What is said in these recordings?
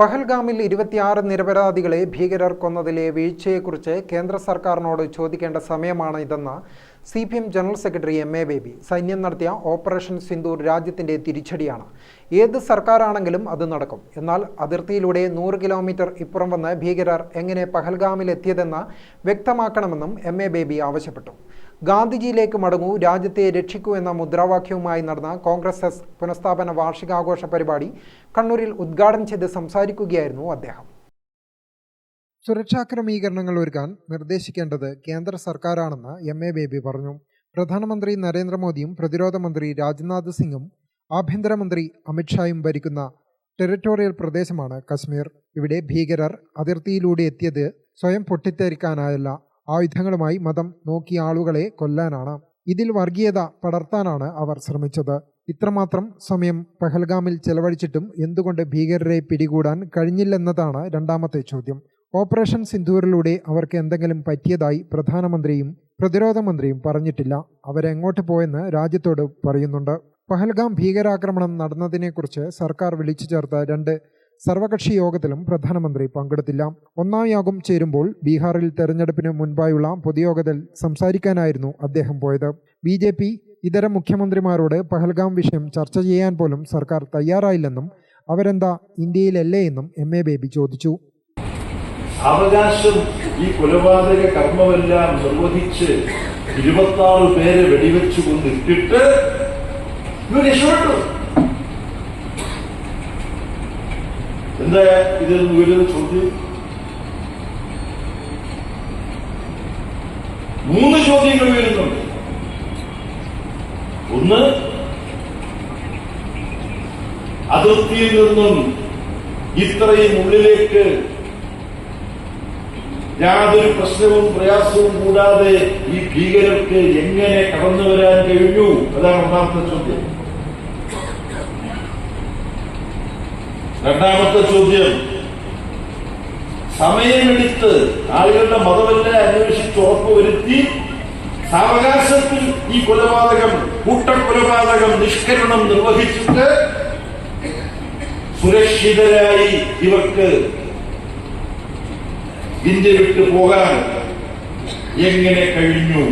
പഹൽഗാമിൽ ഇരുപത്തിയാറ് നിരപരാധികളെ ഭീകരർ കൊന്നതിലെ വീഴ്ചയെക്കുറിച്ച് കേന്ദ്ര സർക്കാരിനോട് ചോദിക്കേണ്ട സമയമാണ് ഇതെന്ന് C P M general secretary M A Baby. സൈന്യം നടത്തിയ ഓപ്പറേഷൻ സിന്ദൂർ രാജ്യത്തിന്റെ തിരിച്ചടിയാണ്. ഏത് സർക്കാരാണെങ്കിലും അത് നടക്കും. എന്നാൽ അതിർത്തിയിലൂടെ നൂറ് കിലോമീറ്റർ ഇപ്പുറം വന്ന് ഭീകരർ എങ്ങനെ പഹൽഗാമിലെത്തിയതെന്ന് വ്യക്തമാക്കണമെന്നും എം എ ബേബി ആവശ്യപ്പെട്ടു. ഗാന്ധിജിയിലേക്ക് മടങ്ങൂ രാജ്യത്തെ രക്ഷിക്കൂ എന്ന മുദ്രാവാക്യവുമായി നടന്ന കോൺഗ്രസ് എസ് പുനഃസ്ഥാപന വാർഷികാഘോഷ പരിപാടി കണ്ണൂരിൽ ഉദ്ഘാടനം ചെയ്ത് സംസാരിക്കുകയായിരുന്നു അദ്ദേഹം. സുരക്ഷാ ക്രമീകരണങ്ങൾ ഒരുക്കാൻ നിർദ്ദേശിക്കേണ്ടത് കേന്ദ്ര സർക്കാരാണെന്ന് എം എ ബേബി പറഞ്ഞു. പ്രധാനമന്ത്രി നരേന്ദ്രമോദിയും പ്രതിരോധ മന്ത്രി രാജ്നാഥ് സിംഗും ആഭ്യന്തരമന്ത്രി അമിത്ഷായും ഭരിക്കുന്ന ടെറിട്ടോറിയൽ പ്രദേശമാണ് കശ്മീർ. ഇവിടെ ഭീകരർ അതിർത്തിയിലൂടെ എത്തിയത് സ്വയം പൊട്ടിത്തെറിക്കാനായല്ല. ആയുധങ്ങളുമായി മതം നോക്കിയ ആളുകളെ കൊല്ലാനാണ്. ഇതിൽ വർഗീയത പടർത്താനാണ് അവർ ശ്രമിച്ചത്. ഇത്രമാത്രം സമയം പഹൽഗാമിൽ ചെലവഴിച്ചിട്ടും എന്തുകൊണ്ട് ഭീകരരെ പിടികൂടാൻ കഴിഞ്ഞില്ലെന്നതാണ് രണ്ടാമത്തെ ചോദ്യം. ഓപ്പറേഷൻ സിന്ധൂരിലൂടെ അവർക്ക് എന്തെങ്കിലും പറ്റിയതായി പ്രധാനമന്ത്രിയും പ്രതിരോധ മന്ത്രിയും പറഞ്ഞിട്ടില്ല. അവരെങ്ങോട്ട് പോയെന്ന് രാജ്യത്തോട് പറയുന്നുണ്ട്. പഹൽഗാം ഭീകരാക്രമണം നടന്നതിനെക്കുറിച്ച് സർക്കാർ വിളിച്ചു ചേർത്ത രണ്ട് സർവകക്ഷി യോഗത്തിലും പ്രധാനമന്ത്രി പങ്കെടുത്തില്ല. ഒന്നാം യോഗം ചേരുമ്പോൾ ബീഹാറിൽ തെരഞ്ഞെടുപ്പിന് മുൻപായുള്ള പൊതുയോഗത്തിൽ സംസാരിക്കാനായിരുന്നു അദ്ദേഹം പോയത്. ബി ജെ പി ഇതര മുഖ്യമന്ത്രിമാരോട് പഹൽഗാം വിഷയം ചർച്ച ചെയ്യാൻ പോലും സർക്കാർ തയ്യാറായില്ലെന്നും അവരെന്താ ഇന്ത്യയിലല്ലേ എന്നും എം എ ബേബി ചോദിച്ചു. അവകാശം ഈ കൊലപാതക കർമ്മമെല്ലാം നിർവഹിച്ച് ഇരുപത്താറ് പേരെ വെടിവെച്ചു കൊണ്ടിട്ടിട്ട് ഇവർ എന്താ നിന്ന് ഉയരുന്ന ചോദ്യം? മൂന്ന് ചോദ്യങ്ങൾ ഉയരുന്നുണ്ട്. ഒന്ന് അതിർത്തിയിൽ നിന്നും ഇത്രയും ഉള്ളിലേക്ക് യാതൊരു പ്രശ്നവും പ്രയാസവും കൂടാതെ ഈ ഭീകരർക്ക് എങ്ങനെ കടന്നു വരാൻ കഴിഞ്ഞു? അതാണ് ഒന്നാമത്തെ ചോദ്യം. രണ്ടാമത്തെ ചോദ്യം. സമയമെടുത്ത് ആളുകളുടെ മതമെല്ലാം അന്വേഷിച്ച് ഉറപ്പുവരുത്തി സാവകാശത്തിൽ ഈ കൊലപാതകം കൂട്ടക്കൊലപാതകം നിഷ്കരണം നിർവഹിച്ചിട്ട് സുരക്ഷിതരായി ഇവർക്ക് ഇന്ത്യ വിട്ടു പോകാൻ എങ്ങനെ കഴിഞ്ഞു?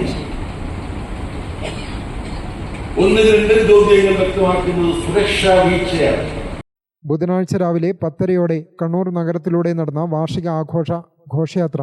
ഒന്നിൽ രണ്ടും ചോദ്യങ്ങൾ വ്യക്തമാക്കുന്നത് സുരക്ഷാ വീഴ്ചയാണ്. ബുധനാഴ്ച രാവിലെ പത്തരയോടെ കണ്ണൂർ നഗരത്തിലൂടെ നടന്ന വാർഷിക ആഘോഷ ഘോഷയാത്ര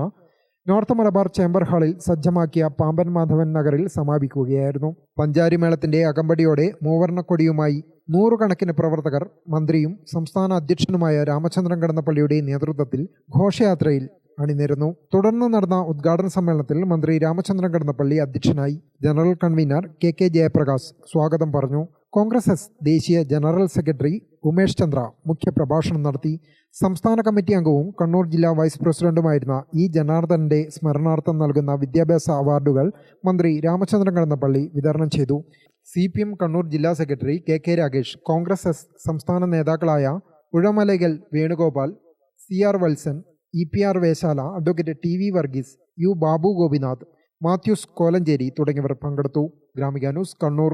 നോർത്ത് മലബാർ ചേംബർ ഹാളിൽ സജ്ജമാക്കിയ പാമ്പൻ മാധവൻ നഗറിൽ സമാപിക്കുകയായിരുന്നു. പഞ്ചാരിമേളത്തിന്റെ അകമ്പടിയോടെ മൂവർണക്കൊടിയുമായി നൂറുകണക്കിന് പ്രവർത്തകർ മന്ത്രിയും സംസ്ഥാന അധ്യക്ഷനുമായ രാമചന്ദ്രൻ കടന്നപ്പള്ളിയുടെ നേതൃത്വത്തിൽ ഘോഷയാത്രയിൽ അണിനിരുന്നു. തുടർന്ന് നടന്ന ഉദ്ഘാടന സമ്മേളനത്തിൽ മന്ത്രി രാമചന്ദ്രൻ കടന്നപ്പള്ളി അധ്യക്ഷനായി. General convener K K Jayaprakash സ്വാഗതം പറഞ്ഞു. കോൺഗ്രസ് എസ് ദേശീയ ജനറൽ സെക്രട്ടറി ഉമേഷ് ചന്ദ്ര മുഖ്യപ്രഭാഷണം നടത്തി സംസ്ഥാന കമ്മിറ്റി അംഗവും കണ്ണൂർ ജില്ലാ വൈസ് പ്രസിഡന്റുമായിരുന്ന ഇ ജനാർദ്ദനന്റെ സ്മരണാർത്ഥം നൽകുന്ന വിദ്യാഭ്യാസ അവാർഡുകൾ മന്ത്രി രാമചന്ദ്രൻ കടന്നപ്പള്ളി വിതരണം ചെയ്തു. സി പി എം കണ്ണൂർ ജില്ലാ secretary K K Ragesh Congress S സംസ്ഥാന നേതാക്കളായ Uzhamalakkal Venugopal C R Valsan E P R Veshala advocate T V Varghese U Babu Gopinath Mathews Kolencherry തുടങ്ങിയവർ പങ്കെടുത്തു. Gramika news Kannur.